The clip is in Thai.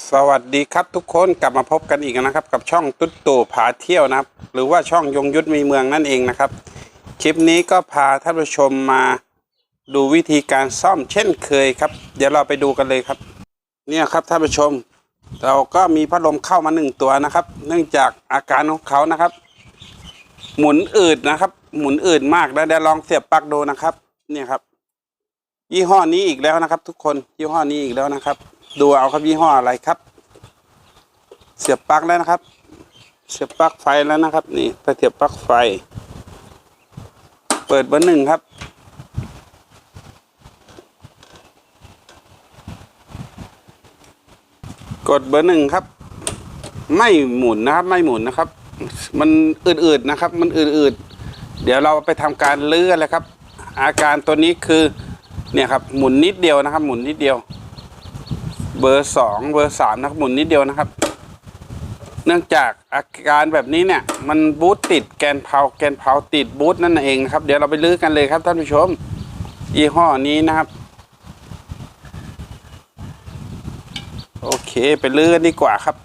สวัสดีครับทุกคนกลับมาพบกันอีกนะครับ กับช่องตุ๊ดตู่ผาเที่ยวนะครับ หรือว่าช่องยงยุทธมีเมืองนั่นเองนะครับ คลิปนี้ก็พาท่านผู้ชมมาดูวิธีการซ่อมเช่นเคยครับ เดี๋ยวเราไปดูกันเลยครับ เนี่ยครับท่านผู้ชม เราก็มีพัดลมเข้ามาหนึ่งตัวนะครับ เนื่องจากอาการของเขานะครับ หมุนอืดนะครับ หมุนอืดมากแล้วเดี๋ยวลองเสียบปลั๊กดูนะครับ เนี่ยครับ ยี่ห้อนี้อีกแล้วนะครับ ทุกคนยี่ห้อนี้อีกแล้วนะครับ ดูเอาครับยี่ห้ออะไรครับ เสียบปลั๊กแล้วนะครับ เสียบปลั๊กไฟแล้วนะครับ นี่ไปเสียบปลั๊กไฟ เปิดเบอร์หนึ่งครับ กดเบอร์หนึ่งครับ ไม่หมุนนะครับ ไม่หมุนนะครับ มันอืดๆนะครับ มันอืดๆเดี๋ยวเราไปทำการลื้อนเลยครับ อาการตัวนี้คือเนี่ยครับหมุนนิดเดียวนะครับ หมุนนิดเดียว เบอร์สองเบอร์สามนะครับหมุนนิดเดียวนะครับ เนื่องจากอาการแบบนี้เนี่ย มันบูตติดแกนเพาแกนเพาติดบูตนั่นเองนะครับ เดี๋ยวเราไปลื้อกันเลยครับท่านผู้ชมยี่ห้อนี้นะครับ โอเคไปลื้อกันดีกว่าครับ